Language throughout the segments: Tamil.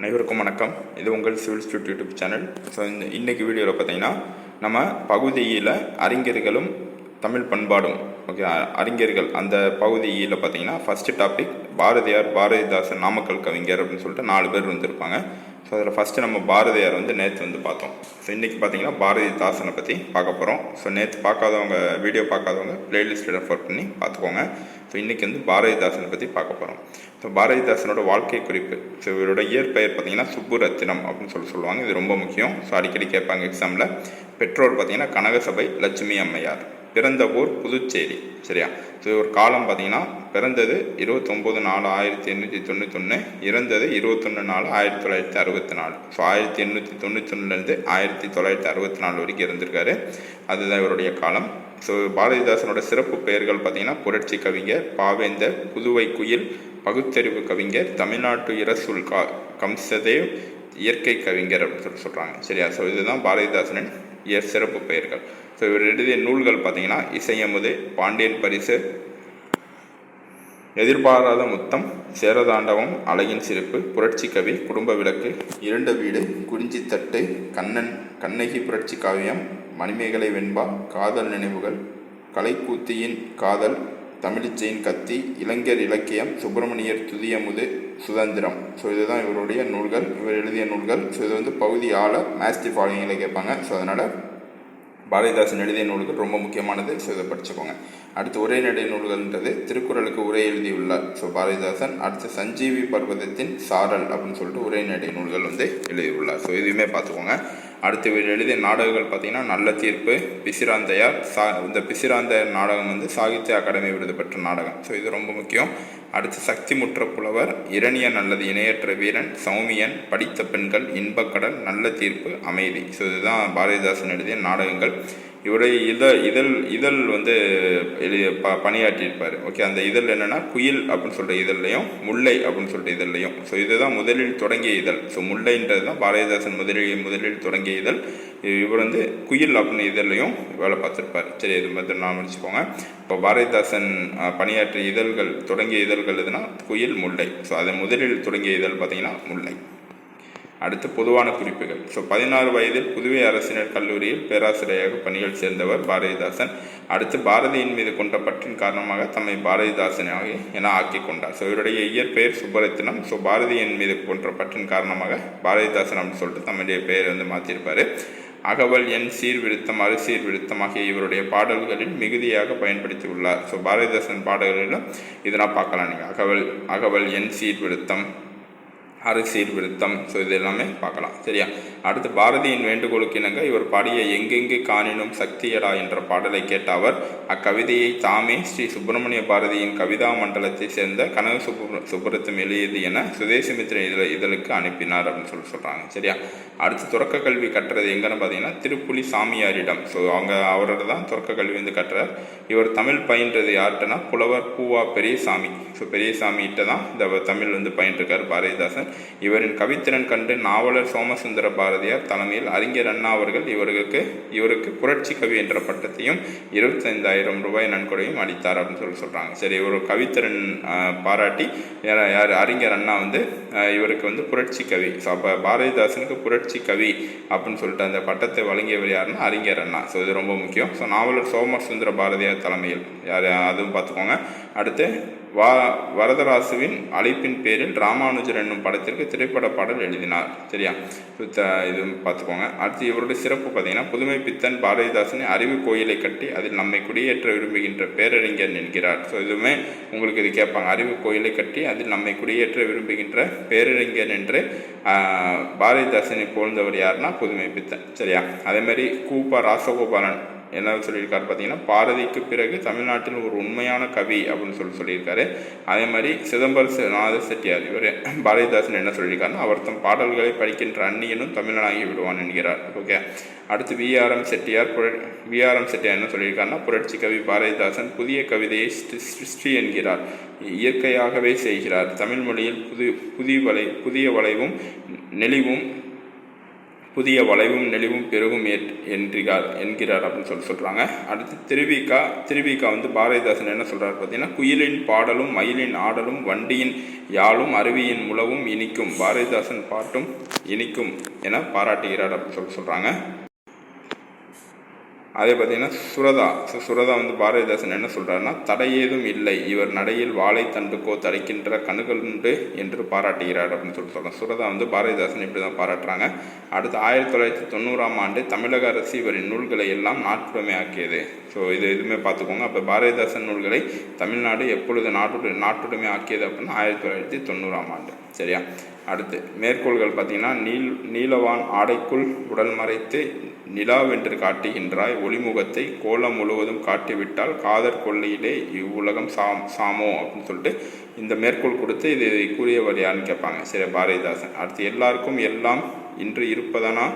அனைவருக்கும் வணக்கம். இது உங்கள் civil stud YouTube channel. So இந்த இன்றைக்கி வீடியோவில் பார்த்தீங்கன்னா நம்ம பகுதியில் அறிஞர்களும் தமிழ் பண்பாடும் ஓகே அறிஞர்கள் அந்த பகுதியில் பார்த்தீங்கன்னா ஃபஸ்ட்டு டாபிக் பாரதியார் பாரதிதாசன் நாமக்கல் கவிஞர் அப்படின்னு சொல்லிட்டு நாலு பேர் வந்திருப்பாங்க ஸோ அதில் ஃபஸ்ட்டு நம்ம பாரதியார் வந்து நேற்று வந்து பார்த்தோம். ஸோ இன்றைக்கி பார்த்தீங்கன்னா பாரதிதாசனை பற்றி பார்க்க போகிறோம் ஸோ நேற்று பார்க்காதவங்க வீடியோ பார்க்காதவங்க ப்ளேலிஸ்ட்டில் ரெஃபர் பண்ணி பார்த்துக்கோங்க. ஸோ இன்றைக்கி வந்து பாரதிதாசனை பற்றி பார்க்க போகிறோம் ஸோ பாரதிதாசனோட வாழ்க்கை குறிப்பு. ஸோ இவரோட இயற்பெயர் பார்த்தீங்கன்னா சுப்புரத்தினம் அப்படின்னு சொல்லி சொல்லுவாங்க. இது ரொம்ப முக்கியம். ஸோ அடிக்கடி கேட்பாங்க எக்ஸாமில் பெற்றோர் பார்த்தீங்கன்னா கனகசபை லட்சுமி அம்மையார். பிறந்த ஊர் புதுச்சேரி. சரியா? ஸோ ஒரு காலம் பார்த்தீங்கன்னா பிறந்தது இருபத்தொம்போது நாலு ஆயிரத்தி எண்ணூற்றி தொண்ணூத்தொன்று இறந்தது இருபத்தொன்று நாலு ஆயிரத்தி தொள்ளாயிரத்தி அறுபத்தி நாலு. ஸோ ஆயிரத்தி எண்ணூற்றி தொண்ணூத்தொன்னுலேருந்து ஆயிரத்தி தொள்ளாயிரத்தி அறுபத்தி நாலு வரைக்கும் இருந்திருக்காரு அதுதான் இவருடைய காலம். ஸோ பாரதிதாசனோட சிறப்பு பெயர்கள் பார்த்தீங்கன்னா புரட்சி கவிஞர் பாவேந்தர் புதுவை குயில் பகுத்தறிவு கவிஞர் தமிழ்நாட்டு இரசுல் கா கம்சதேவ் இயற்கை கவிஞர் அப்படின்னு சொல்லிட்டு சொல்கிறாங்க சரியா? ஸோ இதுதான் பாரதிதாசனின் இயற் சிறப்பு பெயர்கள். ஸோ இவர் எழுதிய நூல்கள் பார்த்தீங்கன்னா இசையமுது பாண்டியன் பரிசு எதிர்பாராத முத்தம் சேரதாண்டவம் அழகின் சிரிப்பு புரட்சி கவி குடும்ப விளக்கு இரண்ட வீடு குறிஞ்சி தட்டு கண்ணன் கண்ணகி புரட்சி காவியம் மணிமேகலை வெண்பா காதல் நினைவுகள் கலைக்கூத்தியின் காதல் தமிழிச்சையின் கத்தி இளைஞர் இலக்கியம் சுப்பிரமணியர் துதியமுது சுதந்திரம். ஸோ இதுதான் இவருடைய நூல்கள். இவர் எழுதிய நூல்கள். ஸோ இது வந்து பகுதி ஆள மேஸ்தி ஃபாலோயிங்கில் கேட்பாங்க. ஸோ அதனால் பாரதிதாசன் எழுதிய நூல்கள் ரொம்ப முக்கியமானது. ஸோ இதை படிச்சுக்கோங்க. அடுத்து உரைநடை நூல்கள்ன்றது திருக்குறளுக்கு உரை எழுதியுள்ளார். ஸோ பாரதிதாசன். அடுத்து சஞ்சீவி பர்வதத்தின் சாரல் அப்படின்னு சொல்லிட்டு உரைநடை நூல்கள் வந்து எழுதியுள்ளார். ஸோ இதுவுமே பார்த்துக்கோங்க. அடுத்து இவர் எழுதிய நாடகங்கள் பார்த்தீங்கன்னா நல்ல தீர்ப்பு பிசிராந்தையார் சா இந்த பிசிராந்தையார் நாடகம் வந்து சாகித்ய அகாடமி விருது பெற்ற நாடகம். ஸோ இது ரொம்ப முக்கியம். அடுத்து சக்தி முற்ற புலவர் இரணியன் அல்லது இணையற்ற வீரன் சௌமியன் படித்த பெண்கள் இன்பக்கடல் நல்ல தீர்ப்பு அமைதி. ஸோ இதுதான் பாரதிதாசன் எழுதிய நாடகங்கள். இவருடைய இதழ் இதழ் இதழ் வந்து எழுதி ப பணியாற்றியிருப்பார். ஓகே அந்த இதழ் என்னென்னா குயில் அப்படின்னு சொல்கிற இதழ்லையும் முல்லை அப்படின்னு சொல்கிற இதழ்லையும். ஸோ இதுதான் முதலில் தொடங்கிய இதழ். ஸோ முல்லைன்றது தான் பாரதிதாசன் முதலில் முதலில் தொடங்கிய இதழ். இவர் வந்து குயில் அப்படின்னு இதழ்லையும் வேலை பார்த்துருப்பார். சரி இது மாதிரி நான் முடிச்சுக்கோங்க. இப்போ பாரதிதாசன் பணியாற்றிய இதழ்கள் தொடங்கிய இதழ்கள் எதுனா குயில் முல்லை. ஸோ அதை முதலில் தொடங்கிய இதழ் பார்த்தீங்கன்னா முல்லை. அடுத்து பொதுவான குறிப்புகள். ஸோ பதினாறு வயதில் புதுவை அரசினர் கல்லூரியில் பேராசிரியராக பணியில் சேர்ந்தவர் பாரதிதாசன். அடுத்து பாரதியின் மீது கொண்ட பற்றின் காரணமாக தம்மை பாரதிதாசனாக என ஆக்கிக் கொண்டார். ஸோ இவருடைய இயற்பெயர் சுப்பரத்தினம். ஸோ பாரதியின் மீது கொன்ற பற்றின் காரணமாக பாரதிதாசன் அப்படின்னு சொல்லிட்டு தம்முடைய பெயர் வந்து மாற்றியிருப்பார் அகவல் எண் சீர்விருத்தம் அறுசீர்விருத்தம் ஆகிய இவருடைய பாடல்களில் மிகுதியாக பயன்படுத்தி உள்ளார் ஸோ பாரதிதாசன் பாடல்களிலும் இதெல்லாம் பார்க்கலாம் நீங்கள் அகவல் அகவல் எண் சீர்விருத்தம் அரசீர் விருத்தம் ஸோ இது எல்லாமே பார்க்கலாம். சரியா? அடுத்து பாரதியின் வேண்டுகோளுக்கு இணங்க இவர் பாடிய எங்கெங்கு காணினும் சக்தியடா என்ற பாடலை கேட்ட அவர் அக்கவிதையை தாமே ஸ்ரீ சுப்பிரமணிய பாரதியின் கவிதா மண்டலத்தை சேர்ந்த கனக சுப்பு சுப்புரத்தம் எழுதியது என சுதேசமித்திர இதழ இதழுக்கு அனுப்பினார் அப்படின்னு சொல்லி சொல்கிறாங்க சரியா? அடுத்து தொடக்க கல்வி கட்டுறது எங்கன்னு பார்த்தீங்கன்னா திருப்புலி சாமியாரிடம். ஸோ அவங்க அவரோட தான் தொடக்க கல்வி வந்து கட்டுறார் இவர் தமிழ் பயின்றது யார்கிட்டனா புலவர் பூவா பெரியசாமி. ஸோ பெரியசாமிகிட்ட தான் இந்த தமிழ் வந்து பயின்றிருக்கார் பாரதிதாசன். இவரின் கவித்திறன் கண்டு நாவலர் சோமசுந்தர பாரதியார் தலைமையில் அறிஞர் அண்ணா அவர்கள் இவர்களுக்கு இவருக்கு புரட்சி கவி என்ற பட்டத்தையும் இருபத்தைந்தாயிரம் ரூபாய் நன்கொடையும் அளித்தார் அப்படின்னு சொல்லி சொல்கிறாங்க சரி இவர் கவித்திறன் பாராட்டி யார் யார் அறிஞர் அண்ணா வந்து இவருக்கு வந்து புரட்சி கவி. ஸோ அப்போ பாரதிதாசனுக்கு புரட்சி கவி அப்படின்னு சொல்லிட்டு அந்த பட்டத்தை வழங்கியவர் யாருன்னா அறிஞர் அண்ணா. ஸோ இது ரொம்ப முக்கியம். ஸோ நாவலர் சோமசுந்தர பாரதியார் தலைமையில் யார் அதுவும் பார்த்துக்கோங்க. அடுத்து வா வரதராசுவின் அழைப்பின் பேரில் ராமானுஜர் என்னும் படத்திற்கு திரைப்பட பாடல் எழுதினார். சரியா? இது பார்த்துக்கோங்க. அடுத்து இவருடைய சிறப்பு பார்த்தீங்கன்னா புதுமை பித்தன் பாரதிதாசனை அறிவு கோயிலை கட்டி அதில் நம்மை குடியேற்ற விரும்புகின்ற பேரறிஞர் என்கிறார் ஸோ இதுவுமே உங்களுக்கு இது கேட்பாங்க. அறிவு கோயிலை கட்டி அதில் நம்மை குடியேற்ற விரும்புகின்ற பேரறிஞர் என்று பாரதிதாசனை போழ்ந்தவர் யாருன்னா புதுமை பித்தன். சரியா? அதே மாதிரி கூப்பா ராசகோபாலன். என்ன சொல்லியிருக்காரு பார்த்தீங்கன்னா பாரதிக்கு பிறகு தமிழ்நாட்டில் ஒரு உண்மையான கவி அப்படின்னு சொல்லி சொல்லியிருக்காரு. அதே மாதிரி சிதம்பர நாத செட்டியார் இவர் பாரதிதாசன் என்ன சொல்லியிருக்காருன்னா அவர் தம் பாடல்களை படிக்கின்ற அந்நியனும் தமிழனாகி விடுவான் என்கிறார். ஓகே. அடுத்து விஆர்எம் செட்டியார் புர விஆர்எம் செட்டியார் என்ன சொல்லியிருக்காருன்னா புரட்சி கவி பாரதிதாசன் புதிய கவிதையை சிருஷ்டி என்கிறார். இயற்கையாகவே செய்கிறார். தமிழ் மொழியில் புது புதிய வளை புதிய வளைவும் நெளிவும் புதிய வளைவும் நெளிவும் பெருகும் ஏற்- என்கிறார் என்கிறார் அப்படின்னு சொல்லி சொல்கிறாங்க அடுத்து திருவிக்கா திருவிக்கா வந்து பாரதிதாசன் என்ன சொல்கிறார் பார்த்தீங்கன்னா குயிலின் பாடலும் மயிலின் ஆடலும் வண்டியின் யாழும் அருவியின் முழவும் இனிக்கும். பாரதிதாசன் பாட்டும் இனிக்கும் என பாராட்டுகிறார் அப்படின்னு சொல்லி சொல்கிறாங்க அதே பார்த்தீங்கன்னா சுரதா. ஸோ சுரதா வந்து பாரதிதாசன் என்ன சொல்றாருன்னா தடையேதும் இல்லை. இவர் நடையில் வாழை தண்டுக்கோ தடைக்கின்ற கணுகளுண்டு என்று பாராட்டுகிறார் அப்படின்னு சொல்லி சொல்கிறோம் சுரதா வந்து பாரதிதாசன் இப்படி தான் பாராட்டுறாங்க. அடுத்து ஆயிரத்தி தொள்ளாயிரத்தி தொண்ணூறாம் ஆண்டு தமிழக அரசு இவரின் நூல்களை எல்லாம் நாட்டுடைமையாக்கியது ஸோ இது எதுவுமே பார்த்துக்கோங்க. அப்போ பாரதிதாசன் நூல்களை தமிழ்நாடு எப்பொழுது நாட்டுடை நாட்டுடைமை ஆக்கியது அப்படின்னா ஆயிரத்தி தொள்ளாயிரத்தி தொண்ணூறாம் ஆண்டு. சரியா? அடுத்து மேற்கோள்கள் பார்த்தீங்கன்னா நீல் நீலவான் ஆடைக்குள் உடல் மறைத்து நிலாவென்று காட்டுகின்றாய். ஒளிமுகத்தை கோலம் முழுவதும் காட்டிவிட்டால் காதற் கொள்ளையிலே இவ்வுலகம் சாம் சாமோ அப்படின்னு சொல்லிட்டு இந்த மேற்கோள் கொடுத்து இது கூறியவர் யாருன்னு கேட்பாங்க. சரி பாரதிதாசன். அடுத்து எல்லாருக்கும் எல்லாம் இன்று இருப்பதனா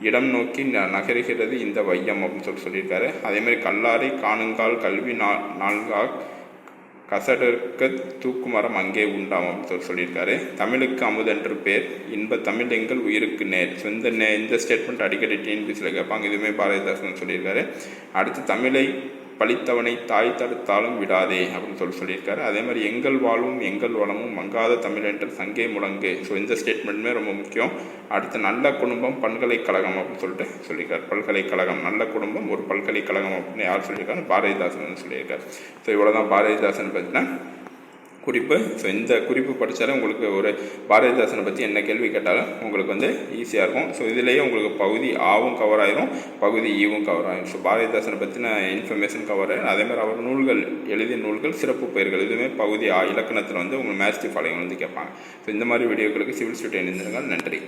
இடம் நோக்கி ந- நகருகிறது இந்த வையம் அப்படின்னு சொல்லி சொல்லியிருக்காரு. அதே மாதிரி கல்லாரை காணுங்கால் கல்வி நா நான்கால் கசடர்க்க தூக்குமரம் அங்கே உண்டாம் அப்படின்னு சொல்லி சொல்லியிருக்காரு. தமிழுக்கு அமுதென்று பேர் இன்ப தமிழ் எங்கள் உயிருக்கு நேர். ஸோ இந்த நே இந்த ஸ்டேட்மெண்ட் அடிக்கடி டிஎன்பிசியில் கேட்பாங்க. இதுவுமே பாரதிதாசன் சொல்லியிருக்காரு. அடுத்து தமிழை பழித்தவனை தாய் தடுத்தாலும் விடாதே அப்படின்னு சொல்லி சொல்லியிருக்காரு. அதே மாதிரி எங்கள் வாழ்வும் எங்கள் வளமும் மங்காத தமிழ் சங்கே முழங்கு. ஸோ இந்த ஸ்டேட்மெண்ட்டுமே ரொம்ப முக்கியம். அடுத்து நல்ல குடும்பம் பல்கலைக்கழகம் அப்படின்னு சொல்லிட்டு சொல்லியிருக்காரு. பல்கலைக்கழகம் நல்ல குடும்பம் ஒரு பல்கலைக்கழகம் அப்படின்னு யார் சொல்லியிருக்காரு? பாரதிதாசன் வந்து சொல்லியிருக்காரு. ஸோ இவ்வளோ தான் பாரதிதாசன் பார்த்தீங்கன்னா குறிப்பு. ஸோ இந்த குறிப்பு படித்தாலே உங்களுக்கு ஒரு பாரதிதாசனை பற்றி என்ன கேள்வி கேட்டாலும் உங்களுக்கு வந்து ஈஸியாக இருக்கும். ஸோ இதுலேயே உங்களுக்கு பகுதி ஆவும் கவர் ஆயிரும் பகுதி ஈவும் கவர் ஆயிரும். ஸோ பாரதிதாசனை பற்றின இன்ஃபர்மேஷன் கவர் ஆயிரும் அதே மாதிரி அவர் நூல்கள் எழுதிய நூல்கள் சிறப்பு பெயர்கள் இதுவுமே பகுதி ஆ இலக்கணத்தில் வந்து உங்களுக்கு மேஸ்டி ஃபாலோயிங் வந்து கேட்பாங்க. ஸோ இந்த மாதிரி வீடியோக்களுக்கு சிவில் ஸ்டேட் இணைந்திருங்கள். நன்றி.